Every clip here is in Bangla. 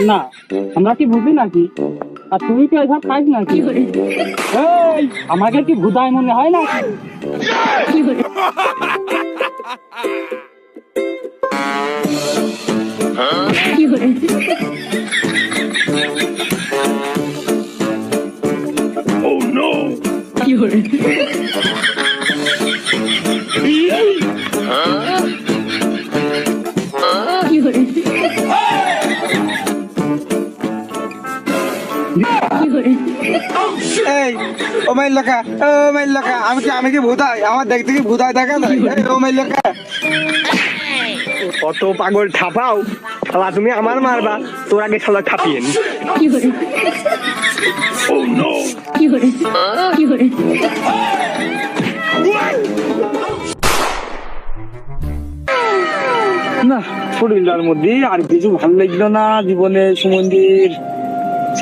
না, আমরা কি বুঝি নাকি? আর তুমি তো এসব খাইস নাকি? এই, আমাকে কি ভুদায় মনে হয় না এই ও ও মাইল আমি কি আমি কি ভূতাই? আমার দেখতে কি ভূতাই দেখা যায়? ও মাইল কত পাগল ঠাপাও শালা তুমি আমার মারবা তোর আগে শালা ঠাপিয়ে নি। না শরীরটার মধ্যে আর কিছু ভালো লাগল না জীবনে সমুদ্রের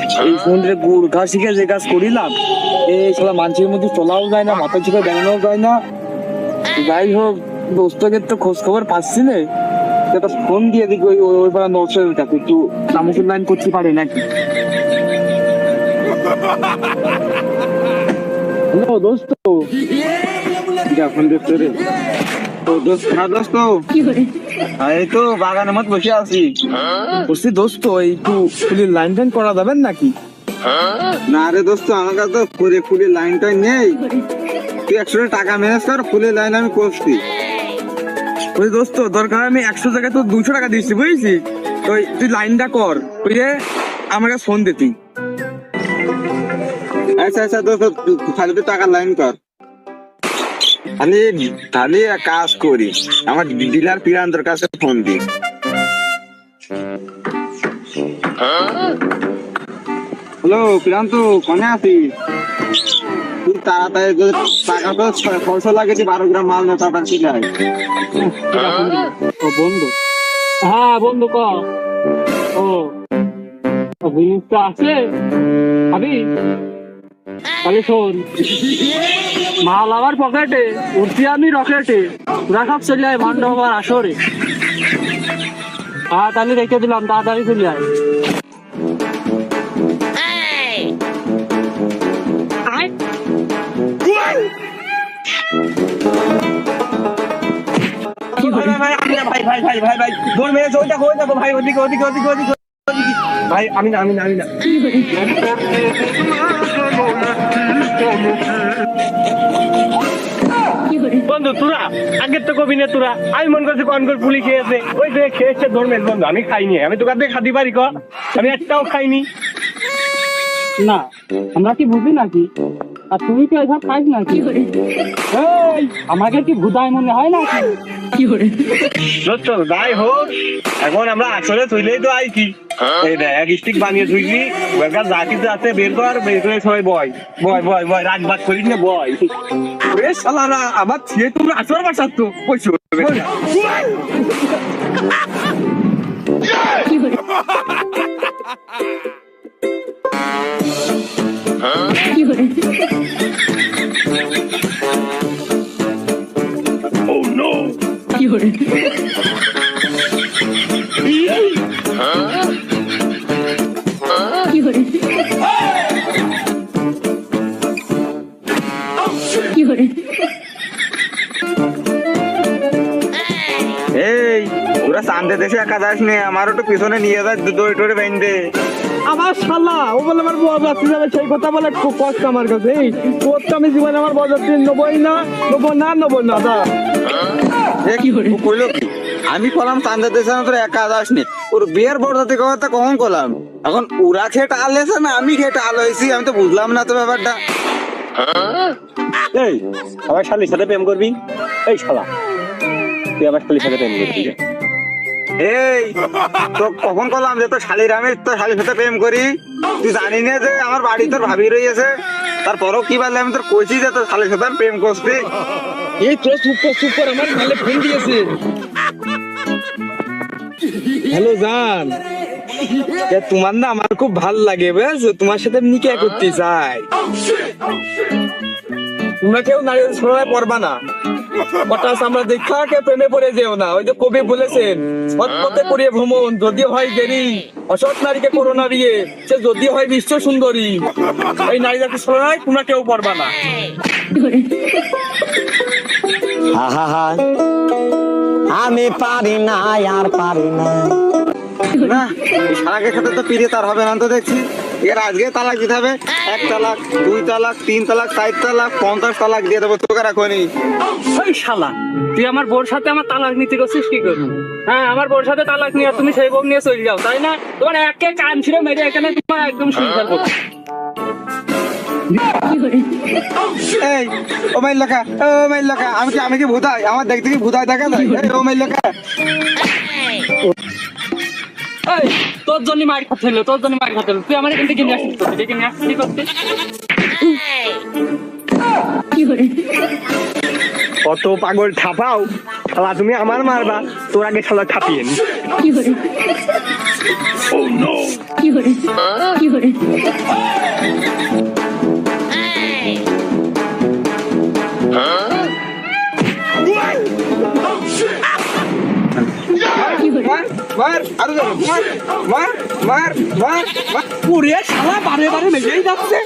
এই সমুদ্রে গুড় ঘাস শিখে যে কাজ করিলাম এই শালা মানুষের মধ্যে চলাও যায় না, মাথা চুপে বেড়ানো যায় না। যাই হোক দোস্তকে তো খোঁজ খবর পাচ্ছি না। একটা ফোন দিয়ে দিকে ওই ওই- পাড়া নর্সের কাছে, একটু তামুকের লাইন করতে পারে নাকি? হ্যালো দোস্ত। ফোন দেখতে রে দোস্ত এই তো বাগানের বসে আছি। বলছি দোস্ত একটু ফুলের লাইন টাইন করা যাবেন নাকি? না রে দোস্ত আমার কাছে তো ফুলে ফুলের লাইনটা নেই। তুই একশো টাকা ম্যানেজ কর ফুলের লাইন আমি করছি। ওই দোস্ত দরকার আমি একশো জায়গায় তো দুশো টাকা দিচ্ছি বুঝেছি তো তুই লাইনটা কর বুঝলে আমার কাছে ফোন দিতি আচ্ছা আচ্ছা দোস্ত খালি টাকার লাইন কর। তাহলে এক কাজ করি। আমার ডিলার পিরান্তর কাছে ফোন দি হ্যালো প্রিয়ান্ত কনে আছিস? তুই তাড়াতাড়ি টাকা তো ছয়শো লাগে যে বারো গ্রাম মাল নেতা পারছি না ও, বন্ধু। হ্যাঁ বন্ধু, ক? ও, জিনিসটা আছে? ভাবি? তাহলে শোন। মাল আমার পকেটে উঠছি আমি রকেটে। রাখাব চলে আয় ভান্ড আমার আসরে। হ্যাঁ তাহলে রেখে দিলাম তাড়াতাড়ি চলে আয়। ভাই ভাই ভাই ভাই ভাই ভাই দৌড় মেরেছে ওই ওই দেখো ভাই ওদিকে ওদিকে ওদিকে ওদিকে ওদিকে। ভাই আমি না আমি না আমি না। বন্ধু তোরা আগের তো কবি না তোরা। আমি মন করছি কন করে পুলি খেয়েছে। ওই যে খেয়েছে ধর্মের বন্ধু আমি খাইনি। আমি তোকে দিয়ে খাতে পারি ক। আমি একটাও খাইনি। না আমরা কি বুঝি নাকি? আর তুমি কি এসব খাইস নাকি? এই আমাকে কি ভুদায় মনে হয় নাকি? দোস্ত যাই হোক এখন আমরা আসলে থইলেই তো আইছি। এই দেখ এক স্টিক বানিয়ে থুইছি যা কিছু আছে বের কর বের করে সবাই বয়। বয় বয় বয় রাগ বাগ করিস না বয়। শালারা আমার ছিয়ে তোমরা আসবার বাসার তো। ওই এই তোরা চান্দে দেশে একা যাস নে আমারও তো পিছনে নিয়ে যায় দই টরে বাইন্দে আমার শালা ও বলে আমার বড় যাত্রী যাবে সেই কথা বলে খুব কষ্ট আমার কাছে। এই করতে আমি জীবনে আমার বড় যাত্রী নেবই না নেব না নেব না দা কি কইলো আমি কলাম চান্দে দেশে না তোরা একা যাস নে। ওর বিয়ের বড়দাতে কথা কখন কলাম? এখন ওরা খেয়ে টাল না আমি খেয়ে টাল হয়েছি আমি তো বুঝলাম না তো ব্যাপারটা। এই আমার শালির সাথে প্রেম করবি? এই শালা তুই আমার শালির সাথে প্রেম করবি এই তো কখন কলাম যে তো শালির আমি তো শালির সাথে প্রেম করি? তুই জানি না যে আমার বাড়ি তোর ভাবি রয়েছে। তারপরও কি বললে আমি তোর কইছি যে তোর শালির সাথে প্রেম করছি? এই তো সুপার সুপার আমার ভালো ফোন দিয়েছে। হ্যালো জান। তোমার না আমার খুব ভালো লাগে বুঝছ? তোমার সাথে নিকে করতে চাই। তোমরা কেউ নারী ছড়ায় পড়বা না। কটা আমরা দেখা প্রেমে পড়ে যেও না। ওই যে কবি বলেছেন সৎ করিয়ে ভ্রমণ যদি হয় দেরি অসৎ নারীকে করো না বিয়ে সে যদি হয় বিশ্ব সুন্দরী। এই নারী জাতি তোমরা কেউ পারবা না। আহা আমি পারি না আর পারি না। শালাকের সাথে তো পিড়ে তার হবে না তো দেখছি। এর আজকে তালাক দিতে হবে। এক তালাক দুই তালাক তিন তালাক চার তালাক পঞ্চাশ তালাক দিয়ে দেবো। তোকে রাখনি ওই শালা তুই আমার বোর সাথে আমার তালাক নিতে করছিস কি করবি হ্যাঁ আমার বোর সাথে তালাক নিয়ে তুমি সেই বউ নিয়ে চলে যাও তাই না? তোমার একে কান ছিঁড়ে মেরে এখানে তোমার একদম শুরু করব এই ও মাইল লেখা ও মাইল লেখা আমি কি আমি কি ভূতাই? আমার দেখতে কি ভূতাই দেখা যায় ও মাইল লেখা। এই তোর জন্য মার খাতে হলো তোর জন্য মার খাতে হলো। তুই আমার এখান থেকে নিয়ে ডেকে নিয়ে কি করতে কত পাগল ঠাপাও শালা তুমি আমার মারবা তোর আগে শালা ঠাপিয়ে নি। মার আরও যাবে মার মার মার যাচ্ছে।